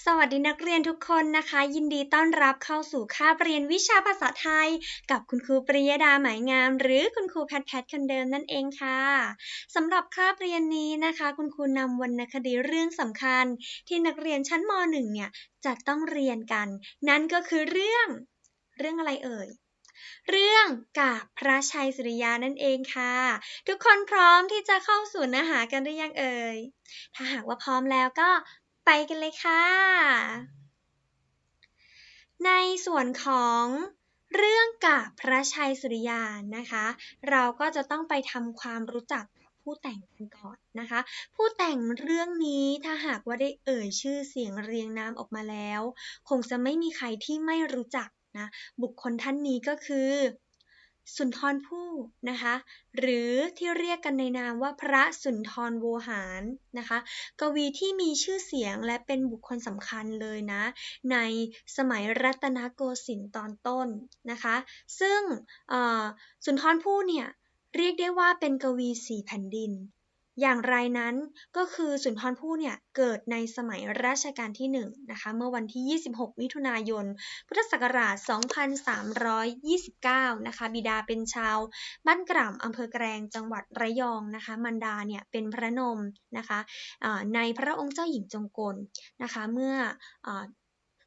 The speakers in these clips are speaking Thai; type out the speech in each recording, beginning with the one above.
สวัสดีนักเรียนทุกคนนะคะ ยินดีต้อนรับเข้าสู่คาบเรียนวิชาภาษาไทย กับคุณครูปริยดาหมายงาม หรือคุณครูแพทแพทคนเดิมนั่นเองค่ะสำหรับคาบเรียนนี้นะคะ คุณครูนำวรรณคดีเรื่องสำคัญ ที่นักเรียนชั้นม .1 เนี่ยจะต้องเรียนกัน นั่นก็คือเรื่อง เรื่องอะไรเอ่ยเรื่องกาบพระชัยสุริยานั่นเองค่ะ ทุกคนพร้อมที่จะเข้าสู่เนื้อหากันหรือยังเอ่ย ถ้าหากว่าพร้อมแล้วก็ ไปกันเลยค่ะ ในส่วนของเรื่องกาบพระชัยสุริยานะคะ เราก็จะต้องไปทำความรู้จักผู้แต่งกันก่อนนะคะ ผู้แต่งเรื่องนี้ถ้าหากว่าได้เอ่ยชื่อเสียงเรียงนามออกมาแล้ว คงจะไม่มีใครที่ไม่รู้จักนะบุคคลท่านนี้ก็คือ สุนทรภู่นะคะ หรือที่เรียกกันในนามว่าพระสุนทรโวหารนะคะ กวีที่มีชื่อเสียงและเป็นบุคคลสำคัญเลยนะ ในสมัยรัตนโกสินทร์ตอนต้นนะคะ ซึ่งสุนทรภู่เนี่ยเรียกได้ว่าเป็นกวีสี่แผ่นดิน อย่างไรนั้นก็คือสุนทรภู่เนี่ยเกิดในสมัยรัชกาลที่1นะคะเมื่อวันที่ 26 มิถุนายน พุทธศักราช 2329 นะคะบิดาเป็นชาวบ้านกร่ำอำเภอแกลงจังหวัดระยองนะคะมันดาเนี่ยเป็นพระนมนะคะในพระองค์เจ้าหญิงจงกลนะคะเมื่อ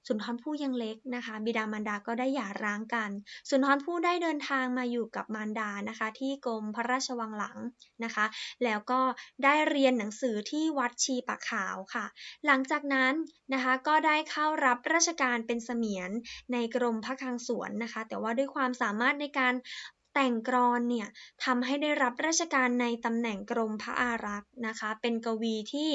สุนทรภู่ยังเล็กนะคะ บิดามารดาก็ได้หย่าร้างกัน สุนทรภู่ได้เดินทางมาอยู่กับมารดานะคะ ที่กรมพระราชวังหลังนะคะ แล้วก็ได้เรียนหนังสือที่วัดชีปะขาวค่ะ หลังจากนั้นนะคะก็ได้เข้ารับราชการเป็นเสมียนในกรมพระคลังสวนนะคะ แต่ว่าด้วยความสามารถในการ แต่งกรอนเนี่ยทำให้ได้รับราชการในตำแหน่งกรมพระอารักษ์นะคะ เป็นกวีที่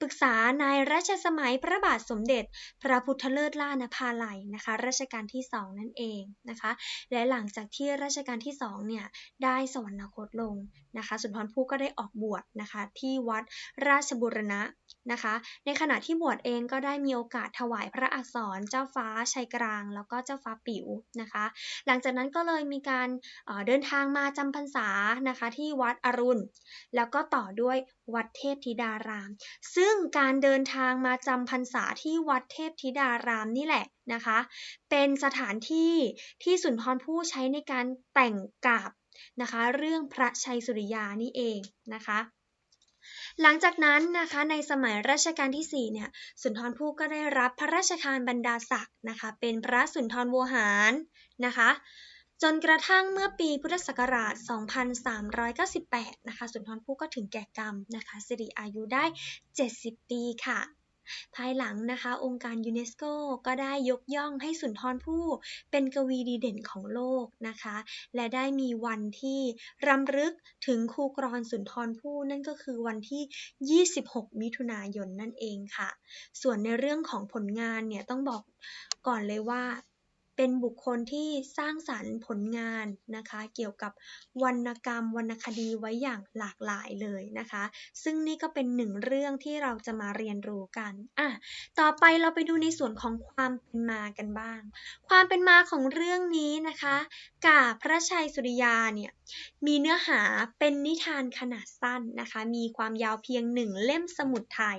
ปรึกษานายรัชสมัยพระบาทสมเด็จ พระพุทธเลิศล่านภาลัยนะคะรัชกาลที่2นั่นเองนะคะ และหลังจากที่รัชกาลที่2เนี่ยได้สวรรคตลงนะคะสุนทรภู่ก็ได้ออกบวชนะคะที่วัดราชบุรณะ นะคะ ในขณะที่บวชเองก็ได้มีโอกาสถวายพระอักษรเจ้าฟ้าชัยกลาง แล้วก็เจ้าฟ้าปิ๋วนะคะ หลังจากนั้นก็เลยมีการเดินทางมาจำพรรษานะคะที่วัดอรุณ แล้วก็ต่อด้วยวัดเทพธิดาราม ซึ่งการเดินทางมาจำพรรษาที่วัดเทพธิดารามนี่แหละนะคะ เป็นสถานที่ที่สุนทรภู่ใช้ในการแต่งกาบนะคะ เรื่องพระชัยสุริยานี่เองนะคะ หลังจากนั้นนะคะในสมัยรัชกาลที่4เนี่ยสุนทรภู่ก็ได้รับพระราชทานบรรดาศักดิ์นะคะเป็นพระสุนทรโวหารนะคะจนกระทั่งเมื่อปีพุทธศักราช 2398 นะคะ สุนทรภู่ก็ถึงแก่กรรมนะคะสิริอายุได้ 70 ปีค่ะ ภายหลังนะคะ องค์การยูเนสโกก็ได้ยกย่องให้สุนทรภู่เป็นกวีดีเด่นของโลกนะคะ และได้มีวันที่รำลึกถึงครูกรอนสุนทรภู่นั่นก็คือวันที่ 26 มิถุนายนนั่นเองค่ะ ส่วนในเรื่องของผลงานเนี่ยต้องบอกก่อนเลยว่า เป็นบุคคลที่สร้างสรรค์ผลงานนะคะ เกี่ยวกับวรรณกรรมวรรณคดีไว้อย่างหลากหลายเลยนะคะ ซึ่งนี่ก็เป็นหนึ่งเรื่องที่เราจะมาเรียนรู้กันอะต่อไปเราไปดูในส่วนของความเป็นมากันบ้าง ความเป็นมาของเรื่องนี้นะคะกาพระชัยสุริยาเนี่ยมีเนื้อหาเป็นนิทานขนาดสั้นนะคะ มีความยาวเพียงหนึ่งเล่มสมุดไทย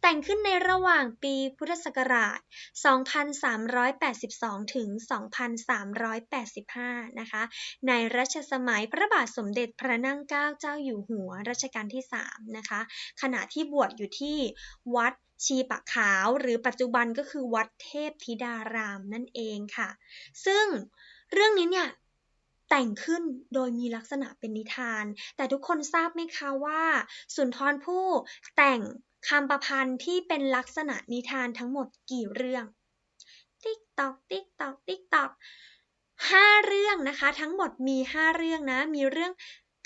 แต่งขึ้นในระหว่างปีพุทธศักราช 2382 ถึง2385 นะคะ ในรัชสมัยพระบาทสมเด็จพระนั่งเกล้าเจ้าอยู่หัวรัชกาลที่ 3 นะคะ ขณะที่บวชอยู่ที่วัดชีปะขาวหรือปัจจุบันก็คือวัดเทพธิดารามนั่นเองค่ะ ซึ่งเรื่องนี้เนี่ยแต่งขึ้นโดยมีลักษณะเป็นนิทาน แต่ทุกคนทราบไหมคะว่า สุนทรภู่แต่งคำประพันธ์ที่เป็นลักษณะนิทานทั้งหมดกี่เรื่อง ติ๊กตอกติ๊กตอกติ๊กตอกห้าเรื่องนะคะ ทั้งหมดมีห้าเรื่องนะ มีเรื่อง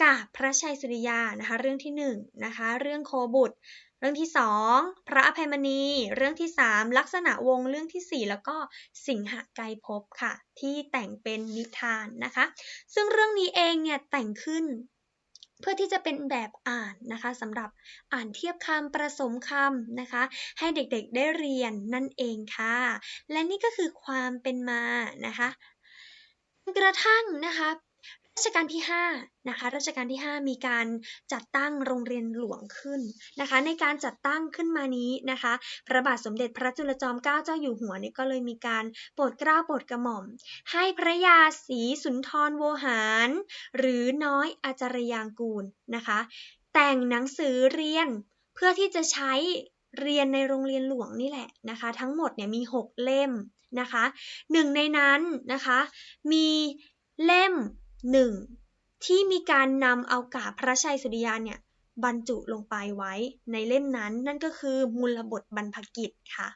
กาบพระชัยสุริยานะคะ เรื่องที่หนึ่งนะคะ เรื่องโคบุตร เรื่องที่สองพระอภัยมณี เรื่องที่สามลักษณะวงเรื่องที่สี่แล้วก็สิงหไกรภพค่ะ ที่แต่งเป็นนิทานนะคะ ซึ่งเรื่องนี้เองเนี่ยแต่งขึ้น เพื่อที่จะเป็นแบบอ่านนะคะสำหรับอ่านเทียบคำประสมคำนะคะ ให้เด็กๆได้เรียนนั่นเองค่ะ และนี่ก็คือความเป็นมานะคะ กระทั่งนะคะ รัชกาลที่5นะคะรัชกาลที่ 5 มีการจัดตั้งโรงเรียนหลวงขึ้นนะคะ ในการจัดตั้งขึ้นมานี้นะคะ พระบาทสมเด็จพระจุลจอมเกล้าเจ้าอยู่หัวเนี่ยก็เลยมีการโปรดเกล้าโปรดกระหม่อม ให้พระยาศรีสุนทรโวหาร หรือน้อยอาจารยางกูลนะคะ แต่งหนังสือเรียนเพื่อที่จะใช้เรียนในโรงเรียนหลวงนี่แหละนะคะ ทั้งหมดเนี่ยมี 6 เล่มนะคะหนึ่งในนั้นนะคะ มีเล่ม หนึ่งที่มีการนำเอากาบพระชัยสุริยาเนี่ยบรรจุลงไปไว้ในเล่มนั้น นั่นก็คือมูลบทบรรพกิจค่ะ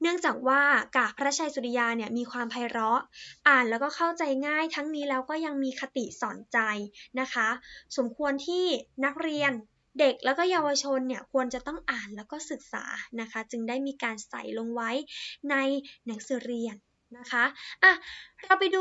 เนื่องจากว่ากาบพระชัยสุริยาเนี่ยมีความไพเราะ อ่านแล้วก็เข้าใจง่ายทั้งนี้แล้วก็ยังมีคติสอนใจนะคะ สมควรที่นักเรียนเด็กแล้วก็เยาวชนเนี่ยควรจะต้องอ่านแล้วก็ศึกษานะคะ จึงได้มีการใส่ลงไว้ในหนังสือเรียน นะคะอะเราไปดู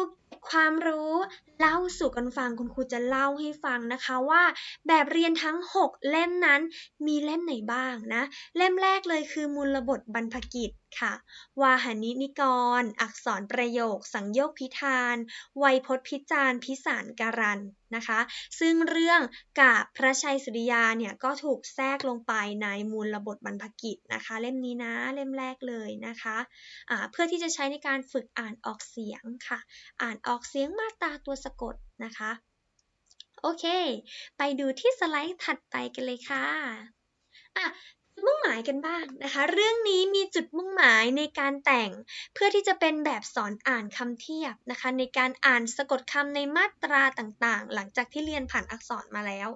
ความรู้เล่าสู่กันฟังคุณครูจะเล่าให้ฟังนะคะว่า แบบเรียนทั้ง 6 เล่มนั้นมีเล่มไหนบ้างนะ เล่มแรกเลยคือมูลบทบรรพกิจค่ะ วาหานินิกร อักษรประโยค สังโยคพิธาน ไวยพจน์พิจารพิสารการันนะคะ ซึ่งเรื่องกาบพระชัยสุริยาเนี่ยก็ถูกแทรกลงไปในมูลระบทบรรพกิจนะคะ เล่มนี้นะเล่มแรกเลยนะคะะเพื่อที่จะใช้ในการฝึกอ่านออกเสียงค่ะ อ่านออกเสียงมาตราตัวสะกดนะคะโอเค ไปดูที่สไลด์ถัดไปกันเลยค่ะอะ มุ่งหมายกันบ้างนะคะ เรื่องนี้มีจุดมุ่งหมายในการแต่ง เพื่อที่จะเป็นแบบสอนอ่านคำเทียบนะคะ ในการอ่านสะกดคำในมาตราต่างๆ หลังจากที่เรียนผ่านอักษรมาแล้ว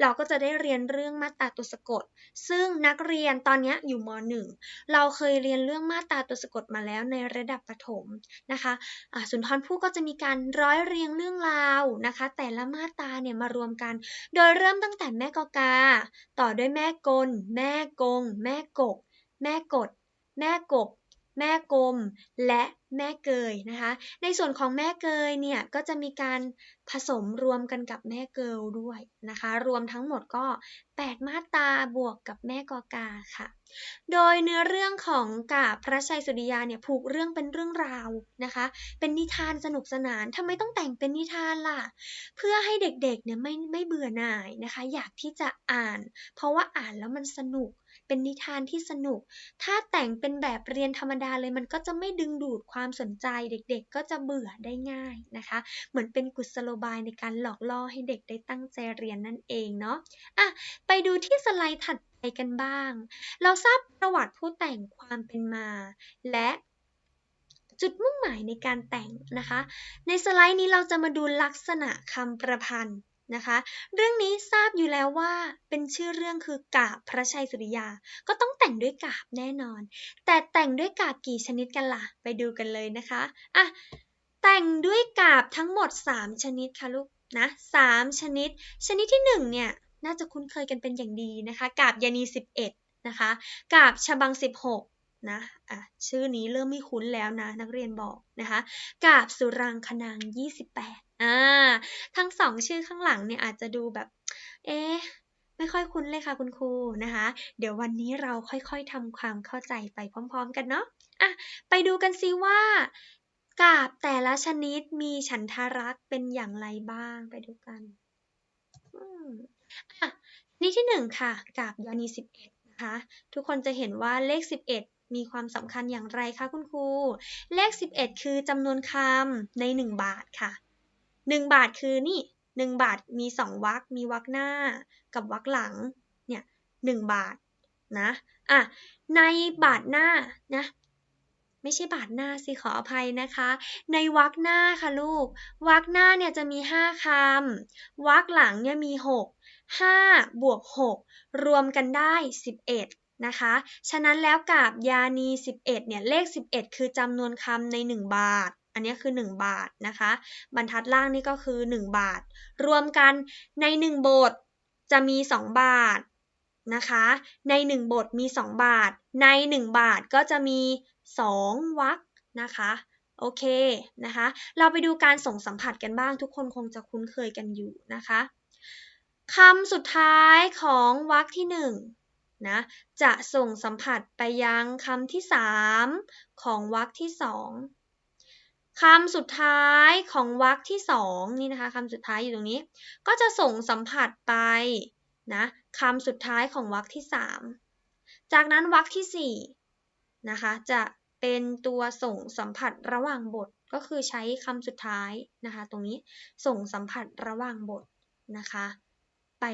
เราก็จะได้เรียนเรื่องมาตราตัวสะกด ซึ่งนักเรียนตอนนี้อยู่ม .1 เราเคยเรียนเรื่องมาตราตัวสะกดมาแล้วในระดับประถมนะคะะสุนทรภู่ก็จะมีการร้อยเรียงเรื่องราวนะคะ แต่ละมาตราเนี่ยมารวมกัน โดยเริ่มตั้งแต่แม่กอกา ต่อด้วยแม่กล แม่กลง แม่กบแม่กด แม่กบ แม่กลม และแม่เกยนะคะ ในส่วนของแม่เกยเนี่ยก็จะมีการผสมรวมกันกับแม่เกิลด้วยนะคะ รวมทั้งหมดก็ 8 มาตาบวกกับแม่กอกาค่ะ โดยเนื้อเรื่องของกาพระชัยสุริยาเนี่ยผูกเรื่องเป็นเรื่องราวนะคะ เป็นนิทานสนุกสนานทำไมต้องแต่งเป็นนิทานล่ะ เพื่อให้เด็กๆเนี่ยไม่ไม่เบื่อหน่ายนะคะ อยากที่จะอ่าน เพราะว่าอ่านแล้วมันสนุก เป็นนิทานที่สนุก ถ้าแต่งเป็นแบบเรียนธรรมดาเลยมันก็จะไม่ดึงดูดความสนใจเด็กๆ ก็จะเบื่อได้ง่ายนะคะ เหมือนเป็นกุศโลบายในการหลอกล่อให้เด็กได้ตั้งใจเรียนนั่นเองเนาะอะไปดูที่สไลด์ถัดไปกันบ้าง เราทราบประวัติผู้แต่งความเป็นมา และจุดมุ่งหมายในการแต่งนะคะ ในสไลด์นี้เราจะมาดูลักษณะคำประพันธ์ นะคะ เรื่องนี้ทราบอยู่แล้วว่าเป็นชื่อเรื่องคือกาบพระชัยสุริยา ก็ต้องแต่งด้วยกาบแน่นอน แต่แต่งด้วยกาบกี่ชนิดกันละ่ะ ไปดูกันเลยนะคะอะแต่งด้วยกาบทั้งหมด 3 ชนิดค่ะลูกนะ3ชนิด ชนิดที่1เนี่ยน่าจะคุ้นเคยกันเป็นอย่างดีนะคะ กาบยานี 11 นะคะ กาบฉบัง 16 นะอะชื่อนี้เริ่มไม่คุ้นแล้วนะ นักเรียนบอกนะคะ กาบสุรังคนาง 28 อ่า ทั้งสองชื่อข้างหลังเนี่ยอาจจะดูแบบ เอ๊ะไม่ค่อยคุ้นเลยค่ะคุณครูนะคะ เดี๋ยววันนี้เราค่อยๆทำความเข้าใจไปพร้อม ๆ กันเนาะอะไปดูกันซิว่ากาบแต่ละชนิดมีฉันทารักเป็นอย่างไรบ้างไปดูกันอะนี่ที่หนึ่งค่ะ กาบยานีสิบเอ็ดนะคะ ทุกคนจะเห็นว่าเลขสิบเอ็ดมีความสำคัญอย่างไรคะคุณครู เลขสิบเอ็ดคือจำนวนคำในหนึ่งบาทค่ะ หนึ่งบาทคือนี่หนึ่งบาทมีสองวรรคมีวรรคหน้ากับวรรคหลังเนี่ยหนึ่งบาทนะอะในบาทหน้านะไม่ใช่บาทหน้าสิขออภัยนะคะ ในวรรคหน้าค่ะลูกวรรคหน้าเนี่ยจะมีห้าคำวรรคหลังเนี่ยมีหกห้าบวกหกรวมกันได้สิบเอ็ดนะคะ ฉะนั้นแล้วกับยานี 11 เนี่ยเลข 11 คือจำนวนคำใน 1 บาท อันนี้คือ 1 บาทนะคะ บรรทัดล่างนี่ก็คือ 1 บาท รวมกันใน 1 บทจะมี 2 บาทนะคะ ใน 1 บทมี 2 บาท ใน 1 บาทก็จะมี 2วรรคนะคะโอเคนะคะ เราไปดูการส่งสัมผัสกันบ้างทุกคนคงจะคุ้นเคยกันอยู่นะคะคำสุดท้ายของวรรคที่1นะจะส่งสัมผัสไปยังคำที่ 3 ของวรรคที่2 คำสุดท้ายของวรรคที่สองนี่นะคะคำสุดท้ายอยู่ตรงนี้ ก็จะส่งสัมผัสไปนะคำสุดท้ายของวรรคที่สามจากนั้นวรรคที่สี่นะคะจะเป็นตัวส่งสัมผัสระหว่างบทก็คือใช้คำสุดท้ายนะคะตรงนี้ส่งสัมผัสระหว่างบทนะคะ ไป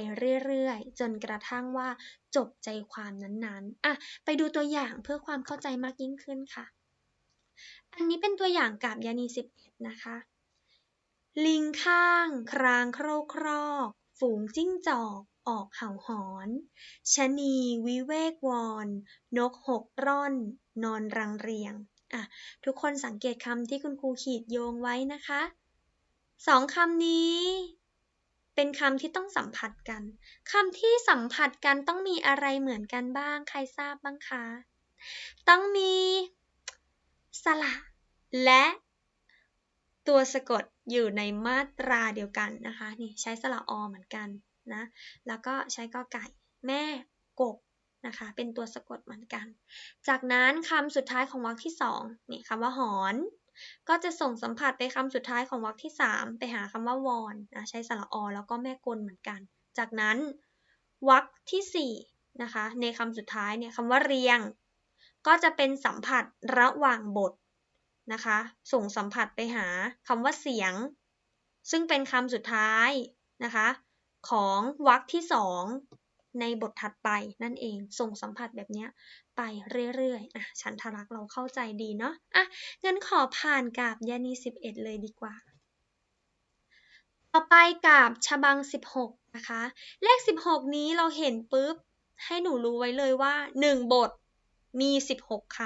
เรื่อยๆ จนกระทั่งว่าจบใจความนั้นๆอะไปดูตัวอย่างเพื่อความเข้าใจมากยิ่งขึ้นค่ะ อันนี้เป็นตัวอย่างกับยานี11 นะคะ ลิงข้าง ครางโครกครอก ฝูงจิ้งจอก ออกเห่าหอนชะนีวิเวกวอน นกหกร่อน นอนรังเรียงอะทุกคนสังเกตคำที่คุณครูขีดโยงไว้นะคะสองคำนี้ เป็นคำที่ต้องสัมผัสกันคำที่สัมผัสกันต้องมีอะไรเหมือนกันบ้าง ใครทราบบ้างคะ ต้องมี สระ และ ตัวสะกดอยู่ในมาตราเดียวกันนะคะ นี่ใช้สระอเหมือนกันนะ แล้วก็ใช้กอไก่ แม่กบนะคะ เป็นตัวสะกดเหมือนกัน จากนั้นคำสุดท้ายของวรรคที่สองนี่คำว่าหอน ก็จะส่งสัมผัสไปคำสุดท้ายของวรรคที่3ไปหาคำว่าวอนนะใช้สระอแล้วก็แม่กลเหมือนกัน จากนั้นวรรคที่4นะคะ ในคำสุดท้ายเนี่ยคำว่าเรียง ก็จะเป็นสัมผัสระหว่างบทนะคะ ส่งสัมผัสไปหาคำว่าเสียง ซึ่งเป็นคำสุดท้ายนะคะ ของวรรคที่สองในบทถัดไปนั่นเอง ส่งสัมผัสแบบนี้ไปเรื่อยๆอะฉันทรักเราเข้าใจดีเนาะอะงั้นขอผ่านกาบยานี 11 เลยดีกว่า ต่อไปกาบชบัง 16 นะคะ เลข 16 นี้เราเห็นปุ๊บ ให้หนูรู้ไว้เลยว่า 1 บท มี 16 ค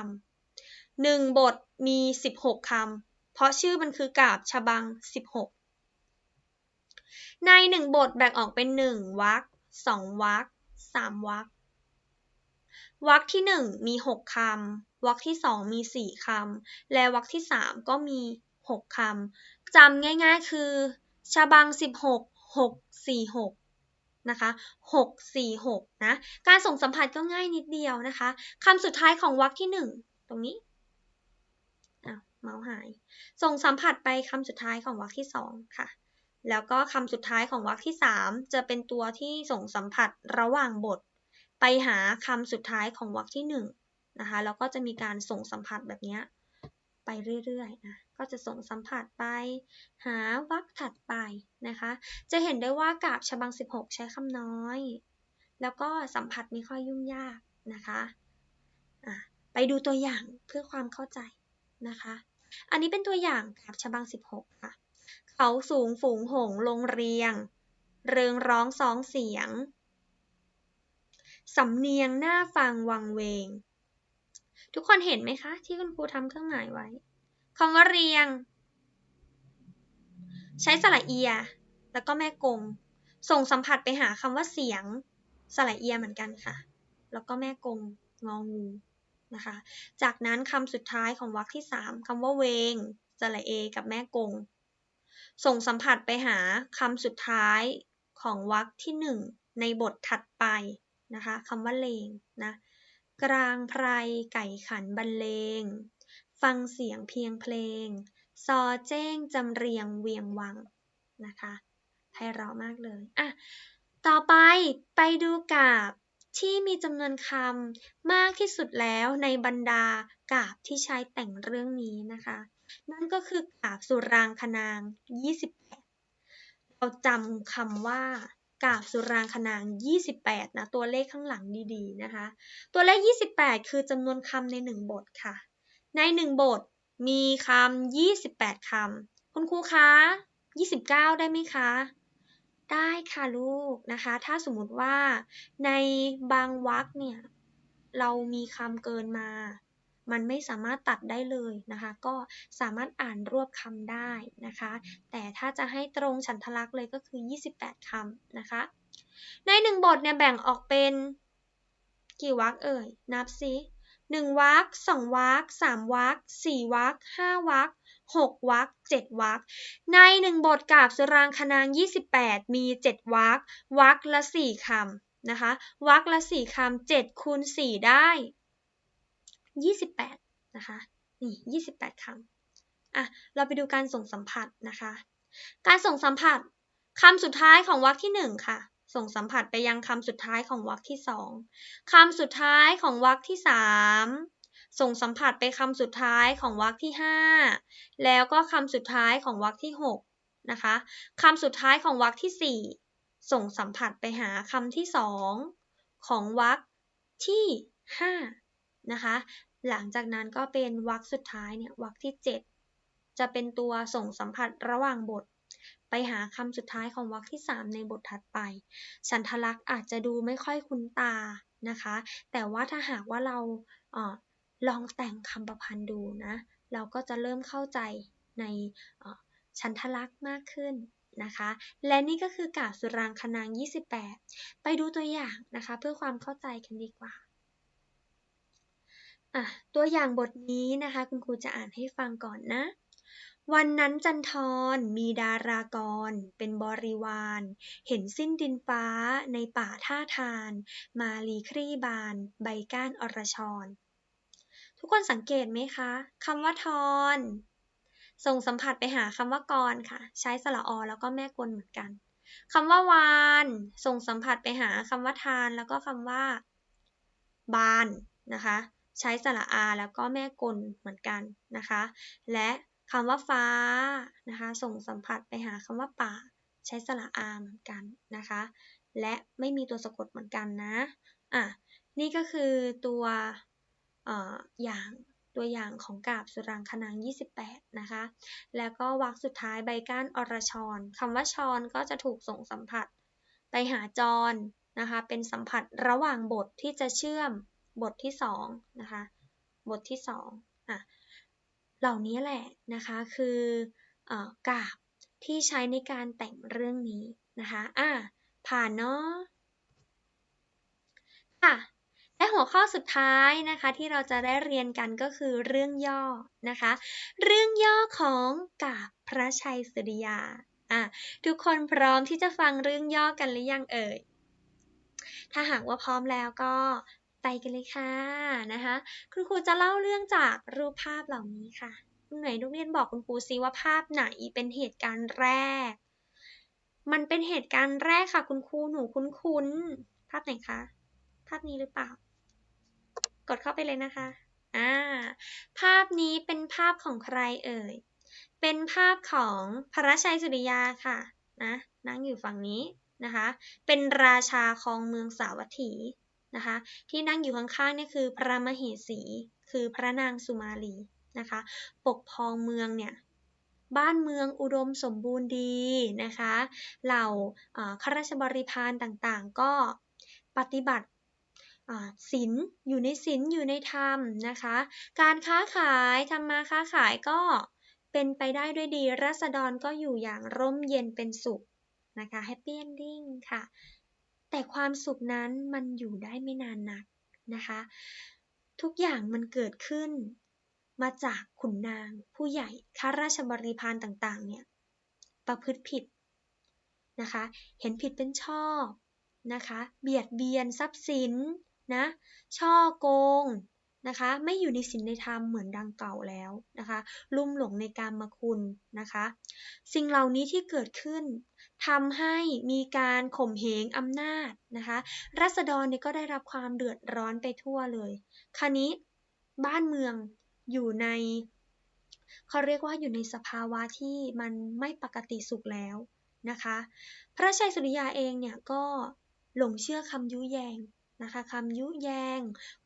ำ1บทมี 16 คำ เพราะชื่อมันคือกาบชบัง 16 ใน1บทแบ่งออกเป็น 1วรรค2วรรค3วรรควรรคที่ 1 มี 6 คำ วรรคที่ 2 มี 4 คำ และวรรคที่ 3 ก็มี 6 คำ จำง่ายๆคือชาบัง 16 6 4 6 นะคะ6 4 6นะการส่งสัมผัสก็ง่ายนิดเดียวนะคะคำสุดท้ายของวรรคที่ 1 ตรงนี้เมาส์หาย ส่งสัมผัสไปคำสุดท้ายของวรรคที่ 2 ค่ะ แล้วก็คำสุดท้ายของวรรคที่ 3 จะเป็นตัวที่ส่งสัมผัสระหว่างบท ไปหาคำสุดท้ายของวรรคที่ 1 นะคะแล้วก็จะมีการส่งสัมผัสแบบนี้ ไปเรื่อยๆนะก็จะส่งสัมผัสไป หาวรรคถัดไปนะคะ จะเห็นได้ว่ากาบฉบัง 16 ใช้คำน้อย แล้วก็สัมผัสไม่ค่อยยุ่งยากนะคะะไปดูตัวอย่างเพื่อความเข้าใจนะคะ อันนี้เป็นตัวอย่างกาบฉบัง 16 ค่ะ เขาสูงฝูงหงลงเรียง เริงร้องสองเสียง สำเนียงหน่าฟังวังเวง ทุกคนเห็นไหมคะ ที่คุณครูทำเครื่องหมายไว้คำว่าเรียง ใช้สระเอีย แล้วก็แม่กง ส่งสัมผัสไปหาคำว่าเสียง สระเอียเหมือนกันค่ะ แล้วก็แม่กงงองูนะคะ จากนั้นคำสุดท้ายของวรรคที่ 3คำว่าเวงสระเอ กับแม่กง ส่งสัมผัสไปหาคำสุดท้ายของวรรคที่ 1 ในบทถัดไปนะคะคำว่าเลงนะ กลางไพรไก่ขันบรรเลง ฟังเสียงเพียงเพลง ซอแจ้งจำเรียงเวียงวังนะคะไพเราะมากเลยอะต่อไปไปดูกาบที่มีจำนวนคำมากที่สุดแล้วในบรรดากาบที่ใช้แต่งเรื่องนี้นะคะ นั่นก็คือกาบสุรางคนาง 28 เราจำคำว่า กาบสุรางคนาง 28 นะ ตัวเลขข้างหลังดีๆนะคะ ตัวเลข 28 คือจำนวนคำใน 1 บทค่ะ ใน 1 บทมีคำ28 คำ คุณครูคะ 29 ได้ไหมคะ ได้ค่ะลูกนะคะ ถ้าสมมติว่าในบางวรรคเนี่ย เรามีคำเกินมา มันไม่สามารถตัดได้เลยนะคะ ก็สามารถอ่านรวบคำได้นะคะ แต่ถ้าจะให้ตรงฉันทลักษ์เลยก็คือ 28คำนะคะ ในหนึ่งบทเนี่ยแบ่งออกเป็นกี่วรรคเอ่ย นับซิหนึ่งวรรคสองวรรคสามวรรคสี่วรรคห้าวรรคหกวรรคเจ็ดวรรคในหนึ่งบทกาบสุรางคนาง28มีเจ็ดวรรควรรคละสี่คำนะคะวรรคละสี่คำเจ็ดคูณสี่ได้ 28 นะคะ นี่ 28 คำอะ เราไปดูการส่งสัมผัสนะคะ การส่งสัมผัสคำสุดท้ายของวรรคที่หนึ่งค่ะ ส่งสัมผัสไปยังคำสุดท้ายของวรรคที่สองคำสุดท้ายของวรรคที่สามส่งสัมผัสไปคำสุดท้ายของวรรคที่ห้าแล้วก็คำสุดท้ายของวรรคที่หกนะคะคำสุดท้ายของวรรคที่สี่ส่งสัมผัสไปหาคำที่สองของวรรคที่ห้านะคะ หลังจากนั้นก็เป็นวรรคสุดท้ายเนี่ยวรรคที่เจ็ดจะเป็นตัวส่งสัมผัสระหว่างบท ไปหาคำสุดท้ายของวรรคที่ 3 ในบทถัดไปฉันทลักษณ์อาจจะดูไม่ค่อยคุ้นตานะคะ แต่ว่าถ้าหากว่าเราเอลองแต่งคำประพันธ์ดูนะ เราก็จะเริ่มเข้าใจในชันทลักษณ์มากขึ้นนะคะ และนี่ก็คือกาบสุรางคนาง 28 ไปดูตัวอย่างนะคะ เพื่อความเข้าใจกันดีกว่า ตัวอย่างบทนี้นะคะคุณครูจะอ่านให้ฟังก่อนนะ วันนั้นจันทรมีดารากร เป็นบริวาร เห็นสิ้นดินฟ้าในป่าท่าทาน มาลีครีบาน ใบก้านอรชร ทุกคนสังเกตไหมคะคำว่าทอนส่งสัมผัสไปหาคำว่ากรค่ะ ใช้สระอแล้วก็แม่กลเหมือนกันคำว่าวาน ส่งสัมผัสไปหาคำว่าทาน แล้วก็คำว่า บานนะคะ ใช้สระอาแล้วก็แม่กลเหมือนกันนะคะ และคำว่าฟ้านะคะส่งสัมผัสไปหาคำว่าป่า ใช้สระอาเหมือนกันนะคะ และไม่มีตัวสะกดเหมือนกันนะอะนี่ก็คือตัวอย่างตัวอย่างของกาบสุรังคนาง 28 นะคะ แล้วก็วรรคสุดท้ายใบก้านอรชรคำว่าชรก็จะถูกส่งสัมผัสไปหาจรนะคะ เป็นสัมผัสระหว่างบทที่จะเชื่อม บทที่2นะคะ บทที่2อะ เหล่านี้แหละนะคะ คืออกาบที่ใช้ในการแต่งเรื่องนี้นะคะ อะ ผ่านเนาะ ค่ะ และหัวข้อสุดท้ายนะคะที่เราจะได้เรียนกันก็คือเรื่องย่อนะคะ เรื่องย่อของกาบพระชัยสุริยา อะ ทุกคนพร้อมที่จะฟังเรื่องย่อกันหรือยังเอ่ย ถ้าหากว่าพร้อมแล้วก็ ไปกันเลยค่ะนะคะคุณครูจะเล่าเรื่องจากรูปภาพเหล่านี้ค่ะคุณไหนนักเรียนบอกคุณครูซิว่าภาพไหนเป็นเหตุการณ์แรก มันเป็นเหตุการณ์แรกค่ะ คุณครูหนูคุ้นๆภาพไหนคะภาพนี้หรือเปล่า กดเข้าไปเลยนะคะอ่าภาพนี้เป็นภาพของใครเอ่ยเป็นภาพของพระชัยสุริยาค่ะนะนั่งอยู่ฝั่งนี้นะคะ เป็นราชาคองเมืองสาวัตถี นะคะ ที่นั่งอยู่ข้างๆนี่คือพระมเหสี คือพระนางสุมาลีนะคะ ปกครองเมืองเนี่ยบ้านเมืองอุดมสมบูรณ์ดีนะคะ เหล่าข้าราชบริพารต่างๆ ก็ปฏิบัติศีลอยู่ในศีลอยู่ในธรรมนะคะ การค้าขายทำมาค้าขายก็เป็นไปได้ด้วยดีรัษฎรก็อยู่อย่างร่มเย็นเป็นสุขนะคะแฮปปี้เอนดิ้งค่ะ แต่ความสุขนั้นมันอยู่ได้ไม่นานนักนะคะ ทุกอย่างมันเกิดขึ้นมาจากขุนนางผู้ใหญ่ข้าราชบริพารต่างๆ เนี่ย ประพฤติผิดนะคะ เห็นผิดเป็นชอบนะคะ เบียดเบียนทรัพย์สินนะ ช่อโกง นะคะ ไม่อยู่ในศีลในธรรมเหมือนดังเก่าแล้วนะคะลุ่มหลงในการมาคุณนะคะ สิ่งเหล่านี้ที่เกิดขึ้นทำให้มีการข่มเหงอำนาจนะคะรัษฎรเนี่ยก็ได้รับความเดือดร้อนไปทั่วเลย คราวนี้บ้านเมืองอยู่ในเขาเรียกว่าอยู่ในสภาวะที่มันไม่ปกติสุขแล้วนะคะ พระชัยสุริยาเองเนี่ยก็หลงเชื่อคำยุแยง นะคะคำยุแยง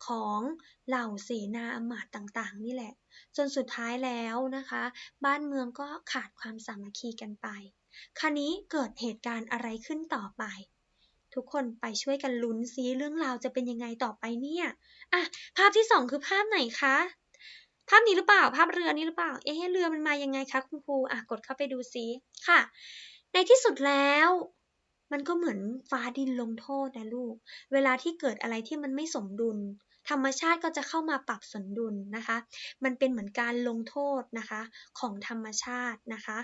ของเหล่าเสนาอมาตย์ต่างๆ นี่แหละ จนสุดท้ายแล้วนะคะ บ้านเมืองก็ขาดความสามัคคีกันไป คราวนี้เกิดเหตุการณ์อะไรขึ้นต่อไป ทุกคนไปช่วยกันลุ้นซิเรื่องราวจะเป็นยังไงต่อไปเนี่ยอะภาพที่สองคือภาพไหนคะภาพนี้หรือเปล่าภาพเรือนี้หรือเปล่า เอ๊ะเรือมันมายังไงคะคุณครูอะกดเข้าไปดูซิค่ะ ในที่สุดแล้ว มันก็เหมือนฟ้าดินลงโทษนะลูก เวลาที่เกิดอะไรที่มันไม่สมดุล ธรรมชาติก็จะเข้ามาปรับสมดุลนะคะ มันเป็นเหมือนการลงโทษนะคะ ของธรรมชาตินะคะ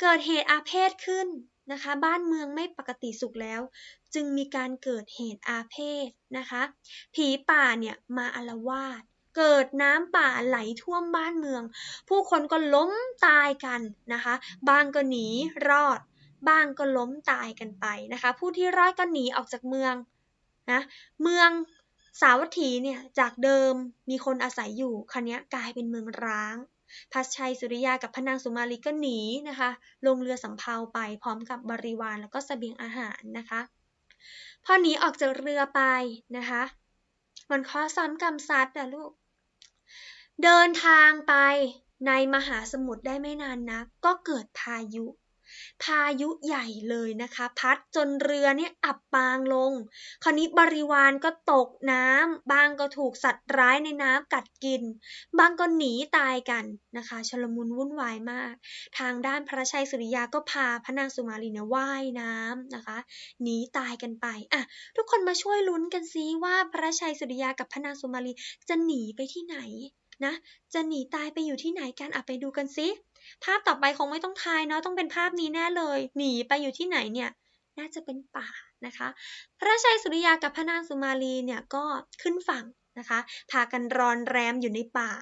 เกิดเหตุอาเพศขึ้นนะคะ บ้านเมืองไม่ปกติสุขแล้ว จึงมีการเกิดเหตุอาเพศนะคะ ผีป่าเนี่ยมาอารวาสเกิดน้ำป่าไหลท่วมบ้านเมือง ผู้คนก็ล้มตายกันนะคะ บางก็หนีรอด บ้างก็ล้มตายกันไปนะคะ ผู้ที่รอดก็หนีออกจากเมืองนะเมืองสาวัตถีเนี่ยจากเดิมมีคนอาศัยอยู่คันนี้กลายเป็นเมืองร้างพัชชัยสุริยากับพนางสุมาลีก็หนีนะคะ ลงเรือสำเภาไปพร้อมกับบริวารแล้วก็สเสบียงอาหารนะคะ พอหนีออกจากเรือไปนะคะ มันข้อซ้ำกรรมซัดอะลูก เดินทางไปในมหาสมุทรได้ไม่นานนัก ก็เกิดพายุ พายุใหญ่เลยนะคะ พัดจนเรือเนี่ยอับปางลง คราวนี้บริวารก็ตกน้ำบางก็ถูกสัตว์ร้ายในน้ำกัดกิน บางก็หนีตายกันนะคะ ชลมุนวุ่นวายมาก ทางด้านพระชัยสุริยาก็พาพระนางสุมาลีเนี่ยว่ายน้ำนะคะ หนีตายกันไปอะทุกคนมาช่วยลุ้นกันซิว่าพระชัยสุริยากับพระนางสุมาลีจะหนีไปที่ไหนนะ จะหนีตายไปอยู่ที่ไหนกันอะไปดูกันซิ ภาพต่อไปคงไม่ต้องทายเนาะต้องเป็นภาพนี้แน่เลย หนีไปอยู่ที่ไหนเนี่ยน่าจะเป็นป่านะคะ พระชัยสุริยากับพระนางสุมาลีเนี่ยก็ขึ้นฝั่งนะคะ พากันรอนแรมอยู่ในป่า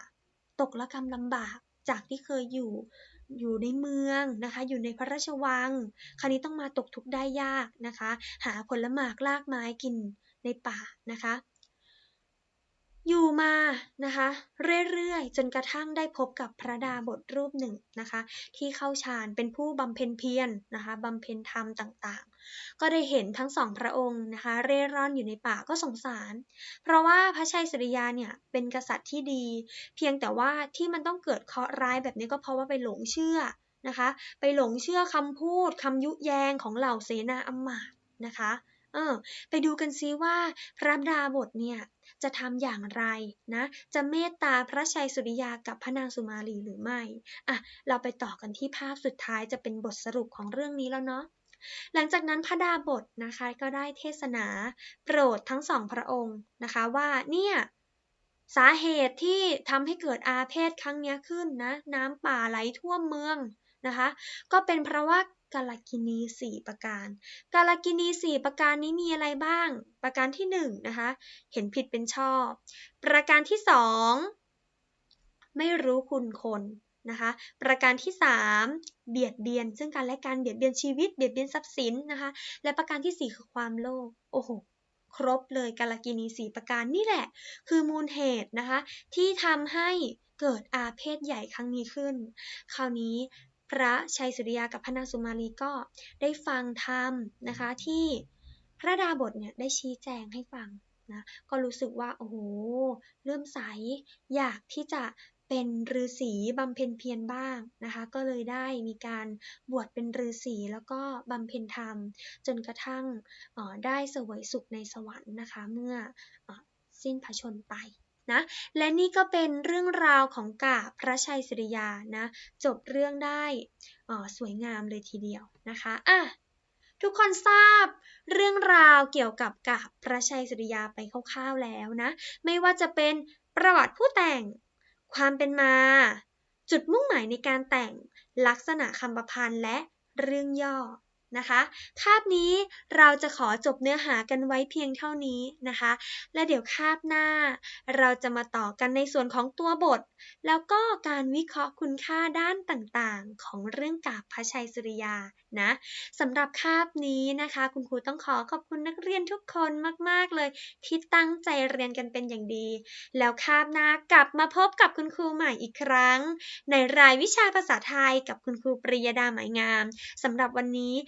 ตกละกรรมลำบากจากที่เคยอยู่อยู่ในเมืองนะคะ อยู่ในพระราชวัง คราวนี้ต้องมาตกทุกข์ได้ยากนะคะ หาผลหมากลากไม้กินในป่านะคะ อยู่มานะคะเรื่อยๆ จนกระทั่งได้พบกับพระดาบทรูปหนึ่งนะคะที่เข้าฌานเป็นผู้บำเพ็ญเพียรนะคะบำเพ็ญธรรมต่างๆ ก็ได้เห็นทั้งสองพระองค์นะคะเร่ร่อนอยู่ในป่าก็สงสาร เพราะว่าพระชัยสุริยาเนี่ยเป็นกษัตริย์ที่ดี เพียงแต่ว่าที่มันต้องเกิดเคราะห์ร้ายแบบนี้ก็เพราะว่าไปหลงเชื่อนะคะ ไปหลงเชื่อคำพูดคำยุแยงของเหล่าเสนาอมาตย์นะคะ เออ ไปดูกันซิว่าพระดาบทเนี่ยจะทำอย่างไรนะ จะเมตตาพระชัยสุริยากับพระนางสุมาลีหรือไม่ อะ เราไปต่อกันที่ภาพสุดท้ายจะเป็นบทสรุปของเรื่องนี้แล้วเนาะ หลังจากนั้นพระดาบทนะคะก็ได้เทศนาโปรดทั้งสองพระองค์นะคะว่าเนี่ยสาเหตุที่ทำให้เกิดอาเพศครั้งนี้ขึ้นนะ น้ำป่าไหลท่วมเมืองนะคะ ก็เป็นเพราะว่า กาลกินีสี่ประการ กาลกินีสี่ประการนี้มีอะไรบ้าง ประการที่หนึ่งนะคะ เห็นผิดเป็นชอบ ประการที่สองไม่รู้คุณคนนะคะ ประการที่สามเบียดเบียน ซึ่งการและการเบียดเบียนชีวิต เบียดเบียนทรัพย์สินนะคะ และประการที่สี่คือความโลภ โอ้โห ครบเลยกาลกินีสี่ประการนี่แหละ คือมูลเหตุนะคะ ที่ทำให้เกิดอาเพศใหญ่ครั้งนี้ขึ้น คราวนี้ พระชัยสุริยากับพระนางสุมาลีก็ได้ฟังธรรมนะคะที่พระดาบทเนี่ยได้ชี้แจงให้ฟังนะก็รู้สึกว่าโอ้โหเริ่มใสอยากที่จะเป็นฤาษีบำเพ็ญเพียรบ้างนะคะก็เลยได้มีการบวชเป็นฤาษีแล้วก็บำเพ็ญธรรม จนกระทั่งได้เสวยสุขในสวรรค์นะคะเมื่ออสิ้นพระชนไป นะ และนี่ก็เป็นเรื่องราวของกาพระชัยสุริยานะ จบเรื่องได้สวยงามเลยทีเดียวนะคะอะทุกคนทราบเรื่องราวเกี่ยวกับกาพระชัยสุริยาไปคร่าวๆแล้วนะ ไม่ว่าจะเป็นประวัติผู้แต่ง ความเป็นมา จุดมุ่งหมายในการแต่งลักษณะคำประพันธ์และเรื่องย่อ นะคะ คาบนี้เราจะขอจบเนื้อหากันไว้เพียงเท่านี้นะคะ และเดี๋ยวคาบหน้า เราจะมาต่อกันในส่วนของตัวบท แล้วก็การวิเคราะห์คุณค่าด้านต่างๆ ของเรื่องกาบพระชัยสุริยานะสำหรับคาบนี้นะคะ คุณครูต้องขอขอบคุณนักเรียนทุกคนมากๆเลย ที่ตั้งใจเรียนกันเป็นอย่างดี แล้วคาบหน้ากลับมาพบกับคุณครูใหม่อีกครั้ง ในรายวิชาภาษาไทยกับคุณครูปริยดาหมายงามสำหรับวันนี้